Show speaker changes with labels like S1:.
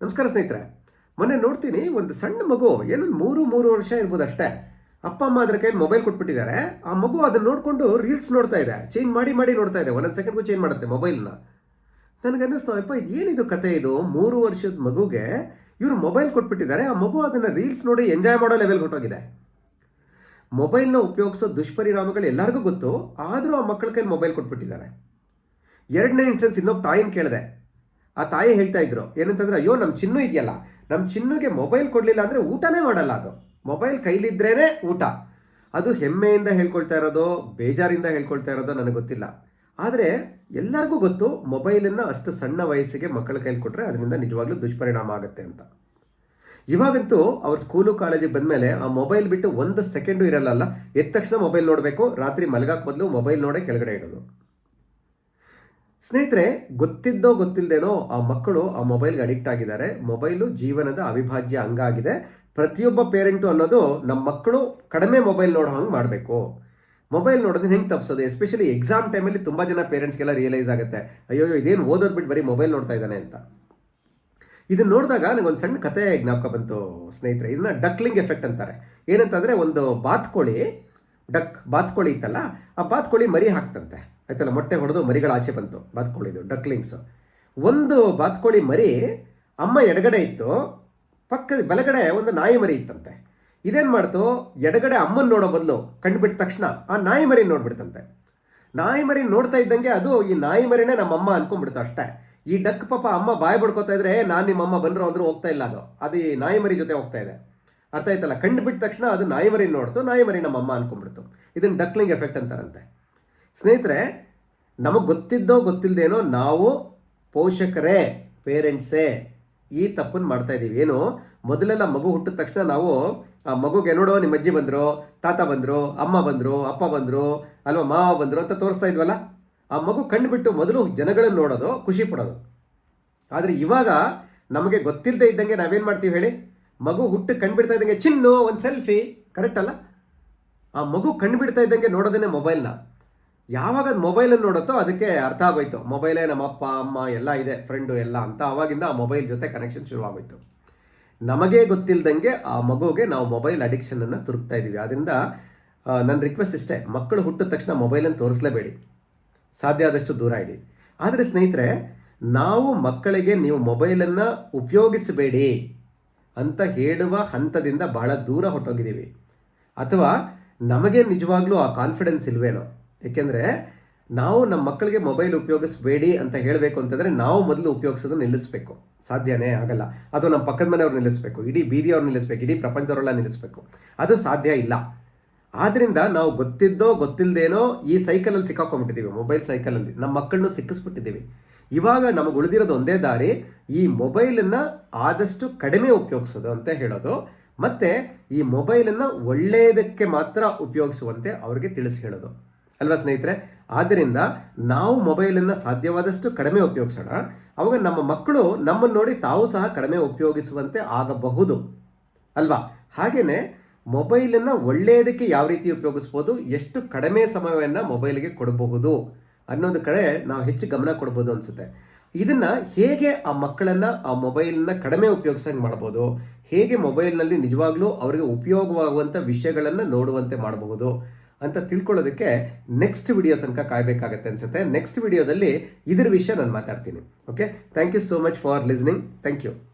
S1: ನಮಸ್ಕಾರ ಸ್ನೇಹಿತರೆ. ಮೊನ್ನೆ ನೋಡ್ತೀನಿ, ಒಂದು ಸಣ್ಣ ಮಗು ಏನೊಂದು ಮೂರು ಮೂರು ವರ್ಷ ಇರ್ಬೋದು ಅಷ್ಟೇ. ಅಪ್ಪ, ಅಮ್ಮ ಅದ್ರ ಕೈಯಲ್ಲಿ ಮೊಬೈಲ್ ಕೊಟ್ಬಿಟ್ಟಿದ್ದಾರೆ. ಆ ಮಗು ಅದನ್ನ ನೋಡಿಕೊಂಡು ರೀಲ್ಸ್ ನೋಡ್ತಾ ಇದೆ. ಚೇಂಜ್ ಮಾಡಿ ಮಾಡಿ ನೋಡ್ತಾ ಇದೆ. ಒಂದೊಂದು ಸೆಕೆಂಡ್ಗೂ ಚೇಂಜ್ ಮಾಡುತ್ತೆ ಮೊಬೈಲ್ನ ನನಗೆ ಅನ್ನಿಸ್ತು ಅಪ್ಪ ಇದು ಏನಿದು ಕತೆ ಇದು? ಮೂರು ವರ್ಷದ ಮಗುಗೆ ಇವರು ಮೊಬೈಲ್ ಕೊಟ್ಬಿಟ್ಟಿದ್ದಾರೆ. ಆ ಮಗು ಅದನ್ನು ರೀಲ್ಸ್ ನೋಡಿ ಎಂಜಾಯ್ ಮಾಡೋ ಲೆವೆಲ್ಗೆ ಹೊಟ್ಟೋಗಿದೆ ಮೊಬೈಲ್ನ ಉಪಯೋಗಿಸೋ ದುಷ್ಪರಿಣಾಮಗಳು ಎಲ್ಲರಿಗೂ ಗೊತ್ತು, ಆದರೂ ಆ ಮಕ್ಕಳ ಕೈಲಿ ಮೊಬೈಲ್ ಕೊಟ್ಬಿಟ್ಟಿದ್ದಾರೆ. ಎರಡನೇ ಇನ್ಸ್ಟೆನ್ಸ್ ಇನ್ನೊಬ್ಬ ತಾಯಿನ ಕೇಳಿದೆ. ಆ ತಾಯಿ ಹೇಳ್ತಾ ಇದ್ರು, ಏನಂತಂದ್ರೆ, ಅಯ್ಯೋ ನಮ್ಮ ಚಿನ್ನು ಇದೆಯಲ್ಲ ನಮ್ಮ ಚಿನ್ನುಗೆ ಮೊಬೈಲ್ ಕೊಡಲಿಲ್ಲ ಅಂದರೆ ಊಟನೇ ಮಾಡಲ್ಲ ಅದು. ಮೊಬೈಲ್ ಕೈಲಿದ್ರೇ ಊಟ. ಅದು ಹೆಮ್ಮೆಯಿಂದ ಹೇಳ್ಕೊಳ್ತಾ ಇರೋದು, ಬೇಜಾರಿಂದ ಹೇಳ್ಕೊಳ್ತಾ ಇರೋದು ನನಗೆ ಗೊತ್ತಿಲ್ಲ. ಆದರೆ ಎಲ್ಲರಿಗೂ ಗೊತ್ತು ಮೊಬೈಲನ್ನು ಅಷ್ಟು ಸಣ್ಣ ವಯಸ್ಸಿಗೆ ಮಕ್ಕಳ ಕೈಲಿ ಕೊಟ್ಟರೆ ಅದರಿಂದ ನಿಜವಾಗ್ಲೂ ದುಷ್ಪರಿಣಾಮ ಆಗುತ್ತೆ ಅಂತ. ಇವಾಗಂತೂ ಅವ್ರ ಸ್ಕೂಲು ಕಾಲೇಜಿಗೆ ಬಂದಮೇಲೆ ಆ ಮೊಬೈಲ್ ಬಿಟ್ಟು ಒಂದು ಸೆಕೆಂಡು ಇರಲ್ಲ ಎದ್ದ ತಕ್ಷಣ ಮೊಬೈಲ್ ನೋಡಬೇಕು, ರಾತ್ರಿ ಮಲಗಕ್ಕೆ ಮೊದಲು ಮೊಬೈಲ್ ನೋಡೇ ಕೆಳಗಡೆ ಇಡೋದು. ಸ್ನೇಹಿತರೆ, ಗೊತ್ತಿದ್ದೋ ಗೊತ್ತಿಲ್ಲದೇನೋ ಆ ಮಕ್ಕಳು ಆ ಮೊಬೈಲ್ಗೆ ಅಡಿಕ್ಟ್ ಆಗಿದ್ದಾರೆ. ಮೊಬೈಲು ಜೀವನದ ಅವಿಭಾಜ್ಯ ಅಂಗ ಆಗಿದೆ. ಪ್ರತಿಯೊಬ್ಬ ಪೇರೆಂಟು ಅನ್ನೋದು ನಮ್ಮ ಮಕ್ಕಳು ಕಡಿಮೆ ಮೊಬೈಲ್ ನೋಡೋ ಹಂಗೆ ಮಾಡಬೇಕು. ಮೊಬೈಲ್ ನೋಡೋದನ್ನ ಹೆಂಗೆ ತಪ್ಪಿಸೋದು ಎಸ್ಪೆಷಲಿ ಎಕ್ಸಾಮ್ ಟೈಮಲ್ಲಿ ತುಂಬ ಜನ ಪೇರೆಂಟ್ಸ್ಗೆಲ್ಲ ರಿಯಲೈಸ್ ಆಗುತ್ತೆ ಅಯ್ಯೋ ಇದೇನು ಓದೋದು ಬಿಟ್ಟು ಬರೀ ಮೊಬೈಲ್ ನೋಡ್ತಾ ಇದ್ದಾನೆ ಅಂತ. ಇದನ್ನ ನೋಡಿದಾಗ ನನಗೊಂದು ಸಣ್ಣ ಕತೆ ಜ್ಞಾಪಕ ಬಂತು ಸ್ನೇಹಿತರೆ. ಇದನ್ನ ಡಕ್ಲಿಂಗ್ ಎಫೆಕ್ಟ್ ಅಂತಾರೆ. ಏನಂತಂದರೆ ಒಂದು ಬಾತ್ಕೋಳಿ, ಡಕ್ ಬಾತ್ಕೋಳಿ ಇತ್ತಲ್ಲ, ಆ ಬಾತ್ಕೋಳಿ ಮರಿ ಹಾಕ್ತಂತೆ. ಆಯ್ತಲ್ಲ, ಮೊಟ್ಟೆ ಹೊಡೆದು ಮರಿಗಳು ಆಚೆ ಬಂತು, ಬಾತ್ಕೋಳಿದು ಡಕ್ಲಿಂಗ್ಸ್ ಒಂದು ಬಾತ್ಕೋಳಿ ಮರಿ ಅಮ್ಮ ಎಡಗಡೆ ಇತ್ತು, ಪಕ್ಕದ ಬಲಗಡೆ ಒಂದು ನಾಯಿ ಮರಿ ಇತ್ತಂತೆ. ಇದೇನು ಮಾಡ್ತು? ಎಡಗಡೆ ಅಮ್ಮನ ನೋಡೋ ಬದಲು ಕಂಡುಬಿಟ್ಟ ತಕ್ಷಣ ಆ ನಾಯಿ ಮರಿ ನೋಡ್ಬಿಡ್ತಂತೆ. ನಾಯಿ ಮರಿ ನೋಡ್ತಾ ಇದ್ದಂಗೆ ಅದು ಈ ನಾಯಿ ಮರಿನೇ ನಮ್ಮಮ್ಮ ಅನ್ಕೊಂಡ್ಬಿಡ್ತು ಅಷ್ಟೇ. ಈ ಡಕ್ ಪಾಪ ಅಮ್ಮ ಬಾಯಿ ಬಡ್ಕೋತಾ ಇದ್ರೆ ನಾನು ನಿಮ್ಮಮ್ಮ ಬಂದ್ರು ಅಂದರೂ ಹೋಗ್ತಾ ಇಲ್ಲ ಅದು. ಅದು ಈ ನಾಯಿ ಮರಿ ಜೊತೆ ಹೋಗ್ತಾ ಇದೆ. ಅರ್ಥ ಆಯ್ತಲ್ಲ? ಕಂಡುಬಿಟ್ಟ ತಕ್ಷಣ ಅದು ನಾಯಿ ಮರಿ ನೋಡ್ತು, ನಾಯಿ ಮರಿ ನಮ್ಮಮ್ಮ ಅನ್ಕೊಂಡ್ಬಿಡ್ತು. ಇದನ್ನು ಡಕ್ಲಿಂಗ್ ಎಫೆಕ್ಟ್ ಅಂತಾರಂತೆ. ಸ್ನೇಹಿತರೆ, ನಮಗೆ ಗೊತ್ತಿದ್ದೋ ಗೊತ್ತಿಲ್ಲದೇನೋ ನಾವು ಪೋಷಕರೇ, ಪೇರೆಂಟ್ಸೇ ಈ ತಪ್ಪನ್ನು ಮಾಡ್ತಾ ಇದ್ದೀವಿ ಏನು? ಮೊದಲೆಲ್ಲ ಮಗು ಹುಟ್ಟಿದ ತಕ್ಷಣ ನಾವು, ಆ ಮಗುಗೆ ನೋಡೋ ನಿಮ್ಮ ಅಜ್ಜಿ ಬಂದರು, ತಾತ ಬಂದರು, ಅಮ್ಮ ಬಂದರು, ಅಪ್ಪ ಬಂದರು, ಅಲ್ವಾ ಮಾವ ಬಂದರು ಅಂತ ತೋರಿಸ್ತಾ ಇದ್ವಲ್ಲ? ಆ ಮಗು ಕಂಡುಬಿಟ್ಟು ಮೊದಲು ಜನಗಳನ್ನು ನೋಡೋದು, ಖುಷಿ ಪಡೋದು. ಆದರೆ ಇವಾಗ ನಮಗೆ ಗೊತ್ತಿಲ್ಲದೆ ಇದ್ದಂಗೆ ನಾವೇನು ಮಾಡ್ತೀವಿ ಹೇಳಿ? ಮಗು ಹುಟ್ಟು ಕಂಡುಬಿಡ್ತಾ ಇದ್ದಂಗೆ ಚಿನ್ನು, ಒಂದು ಸೆಲ್ಫಿ, ಕರೆಕ್ಟ್ ಅಲ್ಲ? ಆ ಮಗು ಕಣ್ಬಿಡ್ತಾ ಇದ್ದಂಗೆ ನೋಡೋದೇ ಮೊಬೈಲ್ನ. ಯಾವಾಗ ಮೊಬೈಲನ್ನು ನೋಡುತ್ತೋ ಅದಕ್ಕೆ ಅರ್ಥ ಆಗೋಯ್ತು. ಮೊಬೈಲೇ ನಮ್ಮ ಅಪ್ಪ ಅಮ್ಮ ಎಲ್ಲ ಇದೆ ಫ್ರೆಂಡು ಎಲ್ಲ ಅಂತ ಆವಾಗಿಂದ ಆ ಮೊಬೈಲ್ ಜೊತೆ ಕನೆಕ್ಷನ್ ಶುರುವಾಗೋಯ್ತು. ನಮಗೇ ಗೊತ್ತಿಲ್ಲದಂಗೆ ಆ ಮಗುಗೆ ನಾವು ಮೊಬೈಲ್ ಅಡಿಕ್ಷನನ್ನು ತುರುಕ್ತಾ ಇದ್ದೀವಿ. ಆದ್ದರಿಂದ ನನ್ನ ರಿಕ್ವೆಸ್ಟ್ ಇಷ್ಟೇ, ಮಕ್ಕಳು ಹುಟ್ಟಿದ ತಕ್ಷಣ ಮೊಬೈಲನ್ನು ತೋರಿಸಲೇಬೇಡಿ. ಸಾಧ್ಯ ಆದಷ್ಟು ದೂರ ಇಡಿ. ಆದರೆ ಸ್ನೇಹಿತರೆ, ನಾವು ಮಕ್ಕಳಿಗೆ ನೀವು ಮೊಬೈಲನ್ನು ಉಪಯೋಗಿಸಬೇಡಿ ಅಂತ ಹೇಳುವ ಹಂತದಿಂದ ಬಹಳ ದೂರ ಹೊಟ್ಟೋಗಿದ್ದೀವಿ ಅಥವಾ ನಮಗೆ ನಿಜವಾಗ್ಲೂ ಆ ಕಾನ್ಫಿಡೆನ್ಸ್ ಇಲ್ವೇನೋ? ಏಕೆಂದರೆ ನಾವು ನಮ್ಮ ಮಕ್ಕಳಿಗೆ ಮೊಬೈಲ್ ಉಪಯೋಗಿಸಬೇಡಿ ಅಂತ ಹೇಳಬೇಕು ಅಂತಂದರೆ ನಾವು ಮೊದಲು ಉಪಯೋಗಿಸೋದು ನಿಲ್ಲಿಸಬೇಕು. ಸಾಧ್ಯನೇ ಆಗಲ್ಲ. ಅದು ನಮ್ಮ ಪಕ್ಕದ ಮನೆಯವ್ರು ನಿಲ್ಲಿಸಬೇಕು. ಇಡೀ ಬೀದಿಯವ್ರು ನಿಲ್ಲಿಸಬೇಕು. ಇಡೀ ಪ್ರಪಂಚವರೆಲ್ಲ ನಿಲ್ಲಿಸಬೇಕು. ಅದು ಸಾಧ್ಯ ಇಲ್ಲ. ಆದ್ದರಿಂದ ನಾವು ಗೊತ್ತಿದ್ದೋ ಗೊತ್ತಿಲ್ಲದೇನೋ ಈ ಸೈಕಲಲ್ಲಿ ಸಿಕ್ಕಾಕೊಂಡ್ಬಿಟ್ಟಿದ್ದೀವಿ. ಮೊಬೈಲ್ ಸೈಕಲಲ್ಲಿ ನಮ್ಮ ಮಕ್ಕಳನ್ನು ಸಿಕ್ಕಿಸ್ಬಿಟ್ಟಿದ್ದೀವಿ. ಇವಾಗ ನಮಗೆ ಉಳಿದಿರೋದು ಒಂದೇ ದಾರಿ ಈ ಮೊಬೈಲನ್ನು ಆದಷ್ಟು ಕಡಿಮೆ ಉಪಯೋಗಿಸೋದು ಅಂತ ಹೇಳೋದು. ಮತ್ತು ಈ ಮೊಬೈಲನ್ನು ಒಳ್ಳೆಯದಕ್ಕೆ ಮಾತ್ರ ಉಪಯೋಗಿಸುವಂತೆ ಅವ್ರಿಗೆ ತಿಳಿಸಿ ಹೇಳೋದು. ಅಲ್ವಾ ಸ್ನೇಹಿತರೆ? ಆದ್ದರಿಂದ ನಾವು ಮೊಬೈಲನ್ನು ಸಾಧ್ಯವಾದಷ್ಟು ಕಡಿಮೆ ಉಪಯೋಗಿಸೋಣ. ಅವಾಗ ನಮ್ಮ ಮಕ್ಕಳು ನಮ್ಮನ್ನು ನೋಡಿ ತಾವು ಸಹ ಕಡಿಮೆ ಉಪಯೋಗಿಸುವಂತೆ ಆಗಬಹುದು. ಅಲ್ವಾ? ಹಾಗೆಯೇ ಮೊಬೈಲನ್ನು ಒಳ್ಳೆಯದಕ್ಕೆ ಯಾವ ರೀತಿ ಉಪಯೋಗಿಸ್ಬೋದು, ಎಷ್ಟು ಕಡಿಮೆ ಸಮಯವನ್ನು ಮೊಬೈಲ್ಗೆ ಕೊಡಬಹುದು ಅನ್ನೋದು ಕಡೆ ನಾವು ಹೆಚ್ಚು ಗಮನ ಕೊಡ್ಬೋದು ಅನಿಸುತ್ತೆ. ಇದನ್ನು ಹೇಗೆ ಆ ಮಕ್ಕಳನ್ನು ಆ ಮೊಬೈಲನ್ನು ಕಡಿಮೆ ಉಪಯೋಗಿಸಂಗೆ ಮಾಡ್ಬೋದು, ಹೇಗೆ ಮೊಬೈಲ್ನಲ್ಲಿ ನಿಜವಾಗ್ಲೂ ಅವರಿಗೆ ಉಪಯೋಗವಾಗುವಂಥ ವಿಷಯಗಳನ್ನು ನೋಡುವಂತೆ ಮಾಡಬಹುದು ಅಂತ ತಿಳ್ಕೊಳ್ಳೋದಕ್ಕೆ ನೆಕ್ಸ್ಟ್ ವಿಡಿಯೋ ತನಕ ಕಾಯಬೇಕಾಗತ್ತೆ ಅನಿಸುತ್ತೆ. ನೆಕ್ಸ್ಟ್ ವಿಡಿಯೋದಲ್ಲಿ ಇದ್ರ ವಿಷಯ ನಾನು ಮಾತಾಡ್ತೀನಿ. Okay thank you so much for listening thank you